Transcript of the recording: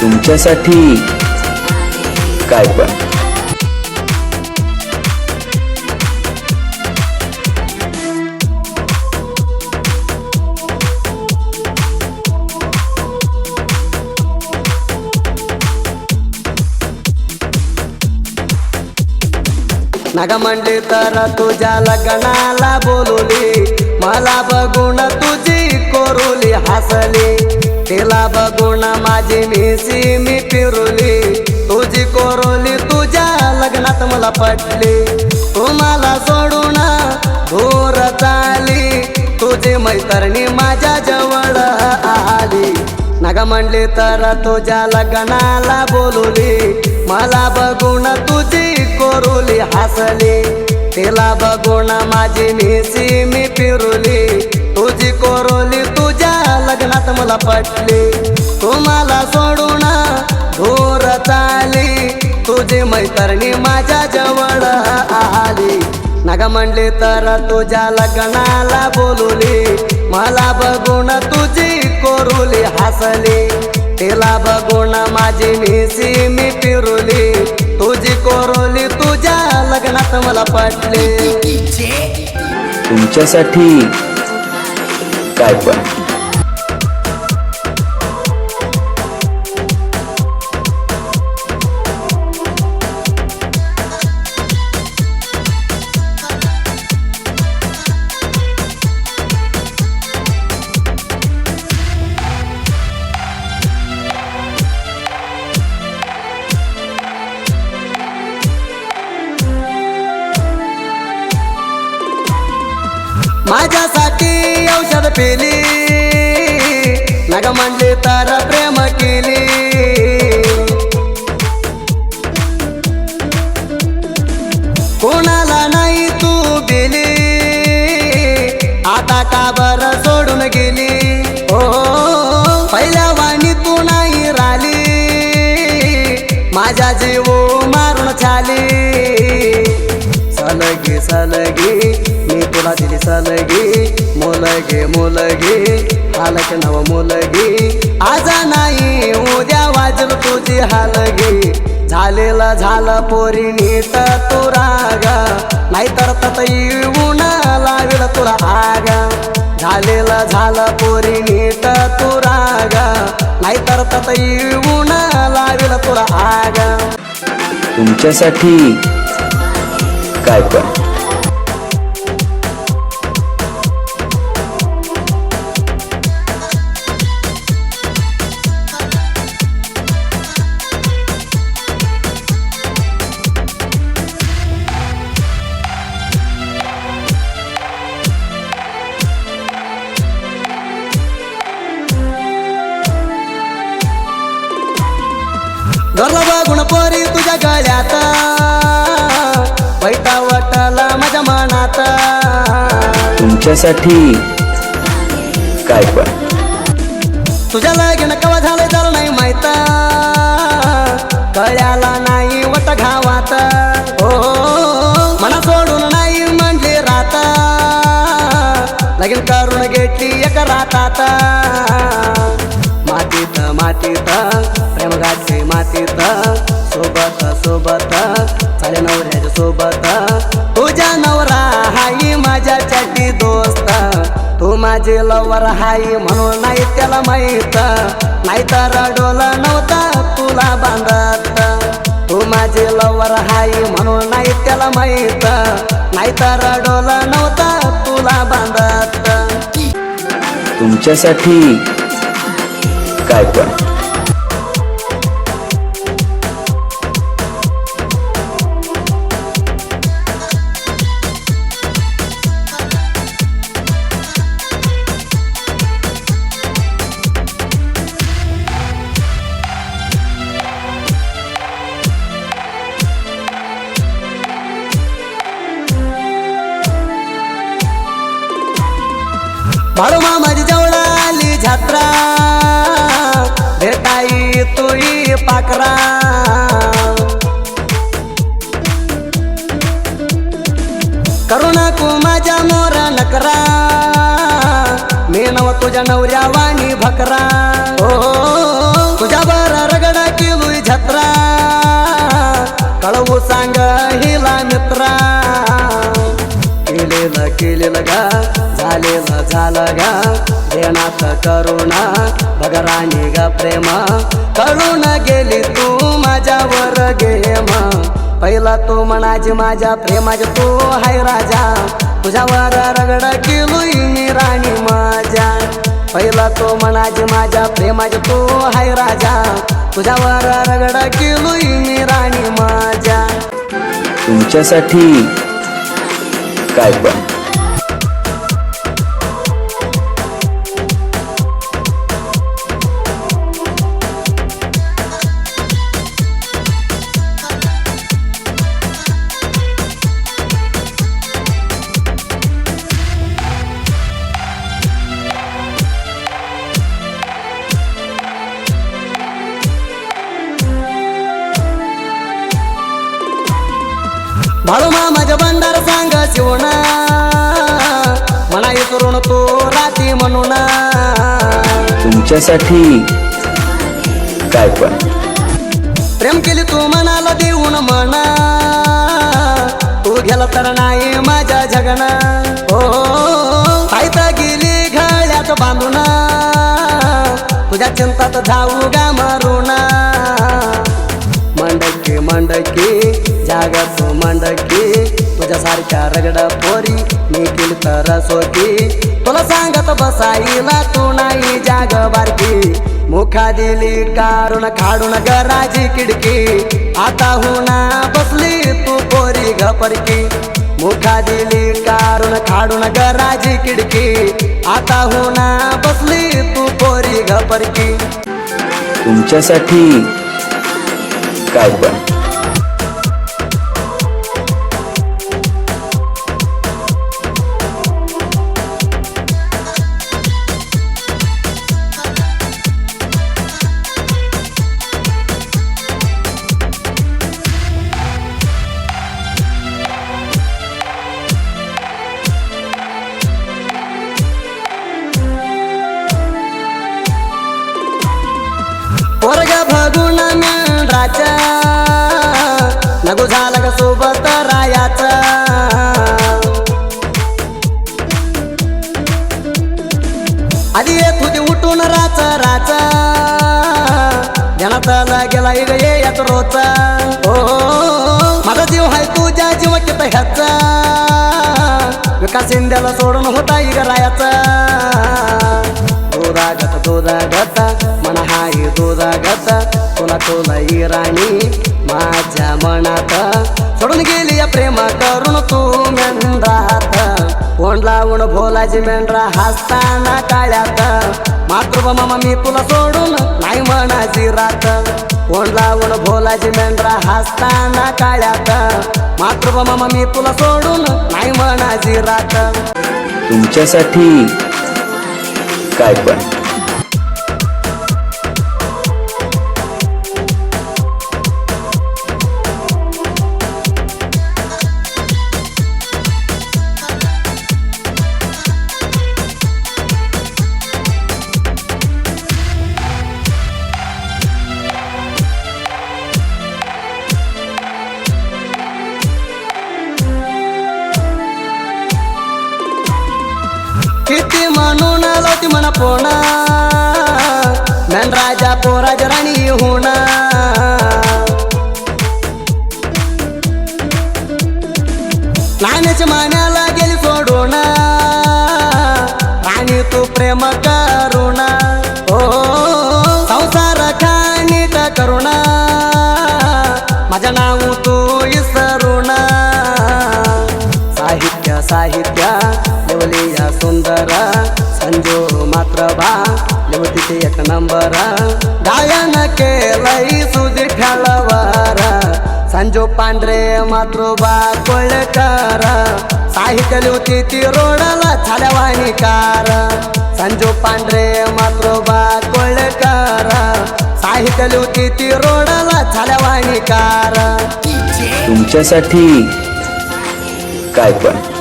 तुमच्यासाठी काय पण. नगा म्हणजे तर तुझ्या लग्नाला बोलवली. मला बघून तुझी कोरुली हसली. तिला बघून माझी मिसी मी फिरवली तुझी कोरोली तुझ्या लग्नात मला पटली. तुम्हाला सोडून दूर चाली. तुझी मैत्रिणी माझ्या जवळ आली. नग म्हणली तर तुझ्या लग्नाला बोलवली. मला बघून तुझी कोरोली हसली. तिला बघून माझी मिसी मी फिरवली पटले. तुम्हाला सोडून दूर चाले तुझे मैत्रिणी माझ्या जवळ आली. नगा म्हणले तर तुझ्या लग्नाला बोलवले. मला बघून तुझी कोरुले हसले. तिला बघून माझी मिसी मी पिरुली. तुझी कोरोली तुझ्या लग्नात मला पटले. तुमच्यासाठी काय पण. माझ्यासाठी औषध पिली. नग म्हणले तर प्रेम केली. कोणाला नाही तू गेली. आता का बर सोडून गेली. हो, हो, हो पहिल्या वाणी तू नाही राहिली. माझ्या जीव मारून झाली सलगी सलगी. सलगी मुलगी मुलगी हालक नव मुलगी. आज नाही उद्या वाजल तुझी हालगी. झालेला झालं पोरी नीट तू राग. नाहीतर तत येऊन लावेल तुला आग. झालेलं झालं पोरी नीट तू राग. नाहीतर तत येऊन लावेल तुला आगा. तुमच्यासाठी काय पण. तुमच्यासाठी काय पण. तुझ्या लगीन कवा झालं तर नाही माहीत. कळ्याला माझे लवर हाय म्हणून नाही त्याला माहीत. नाहीतर डोला नव्हता तुला बांधत. तू माझी लवर हाय म्हणून नाही त्याला माहीत. नाहीतर डोला नव्हता तुला बांधत. तुमच्यासाठी काय पण. माळोमा माझी जवळाली जात्रा भेटाई तुळी पाकरा. करुणा को माझ्या मोरा नकरा. मी नव तुझ्या नवऱ्या वाणी भकरा. हो तुझ्या बरा रगडा केलुई छत्रा कळवू सांग हिला मित्रा. केलेला केलेला गा. झालेलं झालं गा देण्यात करुणा भगराणी ग प्रेम. कळून गेली तू माझ्यावर गेम. पहिला तू म्हणाजी माझ्या प्रेमाचे तू हाय राजा. तुझ्यावर रगड केलोय मी राणी माझ्या. पहिला तो म्हणाजी माझ्या प्रेमाचे तू हाय राजा. तुझ्यावर रगड केलोय मी राणी माझ्या. तुमच्यासाठी काय पण. विसरून तू राती म्हणून. तुमच्यासाठी काय पण. प्रेम केली तू मनाला देऊन म्हणा. तू गेला तर नाही माझ्या जगना हो पायता गेली घाळ्यात बांधून. तुझ्या चिंतात जाऊ गा मारुना. मंडकी मंडकी जागत मंडकी. तुझ्यासारख्या रगड पोरी मी केली तर सोकी तुला सांगत बसाईला तू नाही जाग बारकी. मुखा दिली काढून खाडून गराजी किडकी. आता हुना बसली तू पोरी घपरकी मुखा दिली काढून खाडून गराजी किडकी. आता हुना बसली तू पोरी घपरकी तुमच्यासाठी काय पण जनात गेला इग रोचा. हो माझा जीव हाय तुझ्या जीव कित ह्याचा. विकास इंद्याला सोडून होता इग रायाचा दुरागत दुरागत मन हाय दुरागत तुला तुला ही राणी माझ्या मनात. सोडून गेली या प्रेमा करून तू मेंढरात तोंड लावून भोलाची मेंढरा हसताना काळ्यात मातृ मामा मी तुला सोडून नाही म्हणाची रात. तोंड लावून भोलाची मेंढरा हसताना काळ्यात मातृ मामा मी तुला सोडून नाही म्हणाची रात. तुमच्यासाठी काय पण. लावती म्हणा पोणा राजा पोराज राणी होणा. लहानच मान्याला गेली सोडून. आणि तो प्रेम करुणा ओ संसार खानीत करुणा माझं नाव तू इसरुणा साहित्य साहित्य लेवली या सुंदर संजो प्रभा बा एक नंबर. गायन केलंय सुधी ठळवर संजो पांढरे मातृबा कोळकर. साहित्य लिवती ती रोडला झाल्या वाणीकार संजो पांढरे मातृबा कोळकर. साहित्य लिवती ती रोडला झाल्या वाणीकार तुमच्यासाठी काय पण.